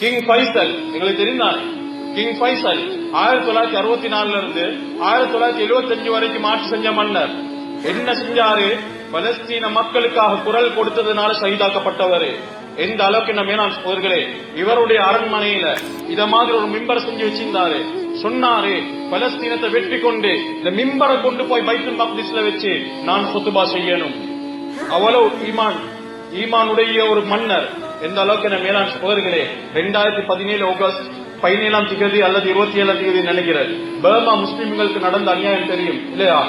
King Faisal எங்களுக்கு தெரிந்தானே king Faisal ஆயிரத்தி தொள்ளாயிரத்தி அறுபத்தி நாலுல இருந்து ஆயிரத்தி தொள்ளாயிரத்தி எழுபத்தி அஞ்சு வரைக்கும் ஆட்சி செஞ்ச மன்னர். என்ன செஞ்சாரு? பலஸ்தீன மக்களுக்காக குரல் கொடுத்ததுனால ஷஹீதாக்கப்பட்டவர் எந்த அளவுக்கு என்ன மேனான் சோதர்களே இவருடைய அரண்மனையில இத மாதிரி ஒரு மிம்பர் செஞ்சு வச்சிருந்தாரு. சொன்னாரு பலஸ்தீனத்தை வெற்றி கொண்டு இந்த மிம்பரை கொண்டு போய் பைத்துல் மக்திஸ்ல வச்சு நான் சொத்துபா செய்யணும். அவ்வளவு ஈமான் ஈமானுடைய ஒரு மன்னர். எந்த அளவுக்கு என்ன மேலாண் சோதர்களே ரெண்டாயிரத்தி பதினேழு ஆகஸ்ட் பதினேழாம் திகதி அல்லது இருபத்தி ஏழாம் திகதி நினைக்கிறேன். பர்மா முஸ்லிம்களுக்கு நடந்த அநியாயம் தெரியும் இல்லையா?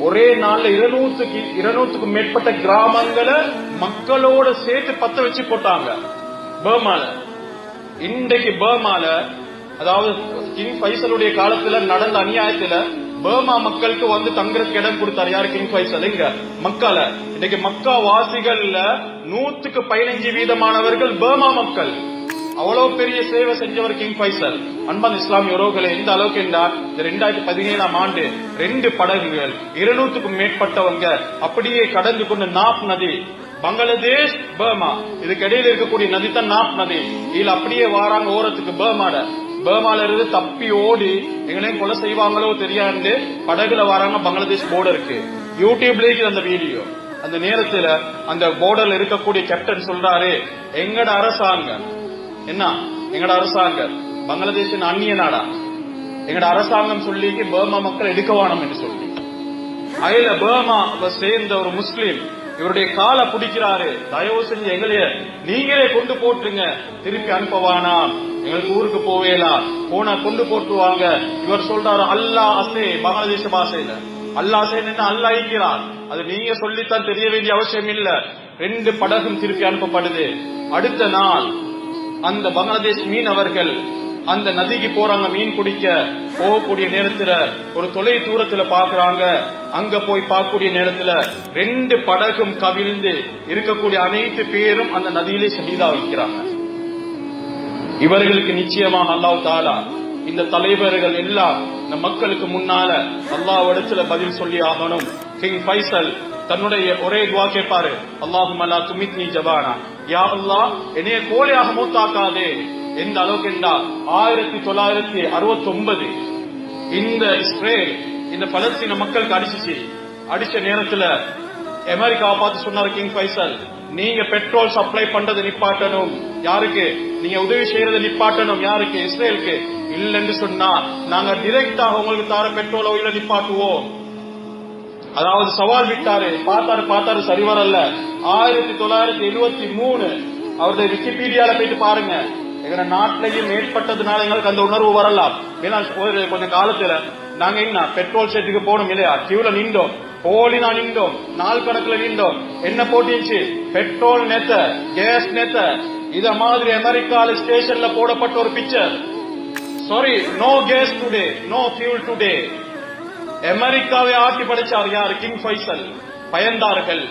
ஒரே நாள்ல இருநூத்துக்கு இருநூத்துக்கு மேற்பட்ட கிராமங்களை மக்களோட சேர்த்து பத்த வச்சு போட்டாங்க. பர்மால. இன்றைக்கு பர்மால அதாவது கிங் பைசலுடைய காலத்துல நடந்த அநியாயத்துல பர்மா மக்களுக்கு வந்து தங்குறதுக்கு இடம் கொடுத்தாரு. யாரு? King Faisal. இங்க மக்களை இன்னைக்கு மக்கா வாசிகள்ல நூத்துக்கு பதினஞ்சு வீதமானவர்கள் பர்மா மக்கள். அவ்வளவு பெரிய சேவை செஞ்சவர் கிங் ஃபைசல். அன்பான் இஸ்லாமிய உறவுகளை எந்த அளவுக்கு என்றால் இந்த ரெண்டாயிரத்தி பதினேழாம் ஆண்டு ரெண்டு படகுகள் இருநூத்துக்கும் மேற்பட்டவங்க அப்படியே கடந்து கொண்டு நாப் நதி பங்களாதேஷ் பர்மா. இதுக்கு இடையில இருக்கக்கூடிய நதி தான் நாப் நதி. இதுல அப்படியே வாராங்க ஓரத்துக்கு பர்மாட. பர்மால இருந்து தப்பி ஓடி எங்களையும் கொலை செய்வாங்களோ தெரியாது படகுல வராங்க பங்களாதேஷ் போர்டருக்கு யூடியூப்ல இருக்குது அந்த வீடியோ அந்த நேரத்துல அந்த போர்டர்ல இருக்கக்கூடிய கேப்டன் சொல்றாரு எங்கட அரசாங்கம் என்ன? எங்கட அரசாங்கம் பங்களாதேஷின் அந்நிய நாடா எங்கட அரசாங்கம் சொல்லி பர்மா மக்கள் எடுக்க வேணும் என்று சொல்லி. அதுல பர்மா சேர்ந்த ஒரு முஸ்லீம் இவருடைய காலை பிடிக்கிறாரு. தயவு செஞ்சு எங்களைய நீங்களே கொண்டு போட்டுருங்க. திருப்பி அனுப்பவானா? எங்களுக்கு ஊருக்கு போவேலாம் போனா கொண்டு போட்டுருவாங்க. இவர் சொல்றாரு அல்லா அசே பங்களாதேச பாஷையில. அல்லா அசேன்னு அல்லா இருக்கிறார் அது நீங்க சொல்லித்தான் தெரிய வேண்டிய அவசியம் இல்ல. ரெண்டு படகும் திருப்பி அனுப்பப்படுது. அடுத்த நாள் அந்த பங்களாதேஷ் மீனவர்கள் அந்த நதிக்கு போறாங்க மீன் பிடிக்க போகக்கூடிய நேரத்துல ஒரு தொலை தூரத்துல பாக்குறாங்க. அங்க போய் பார்க்கக்கூடிய நேரத்துல ரெண்டு படகும் கவிழ்ந்து இருக்கக்கூடிய அனைத்து பேரும் அந்த நதியிலே சகிதா வைக்கிறாங்க இவர்களுக்கு நிச்சயமாக அல்லாஹ் தாலா இந்த தலைவர்கள் எல்லாம் இந்த மக்களுக்கு முன்னால அல்லாஹ் இடத்துல பதில் சொல்லி ஆகணும். கிங் பைசல் தன்னுடைய ஒரே துவா கேட்பாரு அல்லாஹும் அல்லா துமித்னி ஜபானா யா அல்லா என்னைய கோழையாக மூத்தாக்காதே. எந்த அளவுக்கு என்றால் ஆயிரத்தி தொள்ளாயிரத்தி அறுபத்தி ஒன்பது இந்த இஸ்ரேல் இந்த பலஸ்தீன மக்களுக்கு அடிச்சிச்சு. அடிச்ச நேரத்துல அமெரிக்காவை பார்த்து சொன்னாரு கிங் பைசல் நீங்க பெட்ரோல் சப்ளை பண்றது நிப்பாட்டணும். யாருக்கு? நீங்க உதவி செய்யறது நிப்பாட்டணும். யாருக்கு? இஸ்ரேலுக்கு. இல்லைன்னு சொன்னா நாங்க டிரெக்டாக உங்களுக்கு தர பெட்ரோல் ஆயில நிப்பாட்டுவோம். அதாவது சவால் விட்டாரு. பார்த்தாரு பார்த்தாரு சரி வரல. ஆயிரத்தி தொள்ளாயிரத்தி எழுபத்தி மூணு அவருடைய விக்கிபீடியால போயிட்டு பாருங்க. எங்க நாட்டிலையும் ஏற்பட்டதுனால எங்களுக்கு அந்த உணர்வு வரலாம். ஏன்னா ஒரு கொஞ்சம் காலத்துல நாங்க என்ன பெட்ரோல் செட்டுக்கு போனோம் இல்லையா? கியூல நின்றோம். போலினா நின்றோம். நாள் கணக்குல நின்றோம். என்ன போட்டிச்சு பெட்ரோல் நேத்த கேஸ் நேத்த இத மாதிரி அமெரிக்கால ஸ்டேஷன்ல போடப்பட்ட ஒரு picture sorry no gas today no fuel today அமெரிக்காவை ஆட்டி படைச்சார் யார்? கிங் ஃபைசல் பயந்தார்கள்.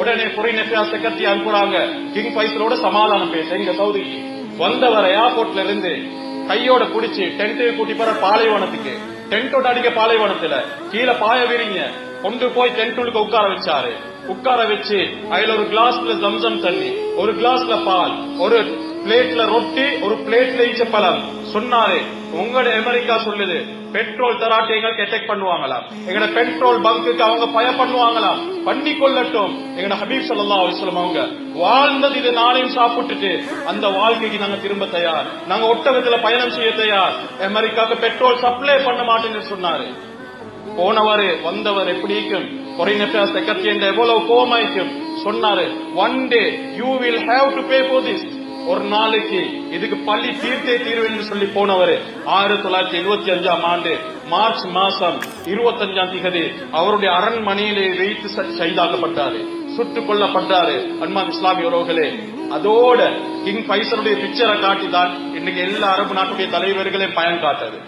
உடனே புரின் அஃபேர்ஸ் செக்ரட்டரி அனுப்புறாங்க. கிங் ஃபைசலோட சமாதானம் பேச. எங்க சவுதி வந்தவர் ஏர்போர்ட்ல இருந்து கையோட புடிச்சு டென்ட் கூட்டி போற பாலைவனத்துக்கு. டென்ட்டோட அடிக்க பாலைவனத்துல. கீழே பாய விரிங்க. கொண்டு போய் டென்ட்டுக்கு உட்கார வச்சாரு. உட்கார வச்சு அதுல ஒரு கிளாஸ்ல ஜம்சம் தண்ணி ஒரு கிளாஸ்ல பால் ஒரு பிளேட்ல ரொட்டி ஒரு பிளேட்ல ஈச்சப்பழம் சொன்னாரு உங்களோட அமெரிக்கா சொல்லுது பெட்ரோல் தராட்டி எங்களுக்கு அட்டாக் பண்ணுவாங்களாம். எங்கட பெட்ரோல் பங்குக்கு அவங்க பய பண்ணுவாங்களாம். பண்ணி கொள்ளட்டும் எங்கட ஹபீப் சல்லா அலிஸ்லாம் அவங்க வாழ்ந்தது இது நாளையும் சாப்பிட்டுட்டு அந்த வாழ்க்கைக்கு நாங்க திரும்ப தயார். நாங்க ஒட்டகத்துல பயணம் செய்ய தயார். அமெரிக்காவுக்கு பெட்ரோல் சப்ளை பண்ண மாட்டேன்னு சொன்னாரு. போனவர் வந்தவர் எப்படி இருக்கும்? foreign affairs secretary எவ்வளவு கோமாய்க்கும் சொன்னாரு one day you will have to pay for this ஒரு நாளைக்கு இதுக்கு பள்ளி தீர்த்தே தீர்வேன் சொல்லி போனவர் ஆயிரத்தி தொள்ளாயிரத்தி எழுபத்தி அஞ்சாம் ஆண்டு மார்ச் மாசம் இருபத்தஞ்சாம் திகதி அவருடைய அரண்மனையிலே வைத்து ஷைதாக்கப்பட்டாரு சுட்டுக் கொல்லப்பட்டாரு. அன்மான் இஸ்லாமிய உறவுகளே அதோட கிங் பைசனுடைய பிக்சரை காட்டிதான் இன்னைக்கு எல்லா அரபு நாட்டுடைய தலைவர்களையும் பயன் காட்டது.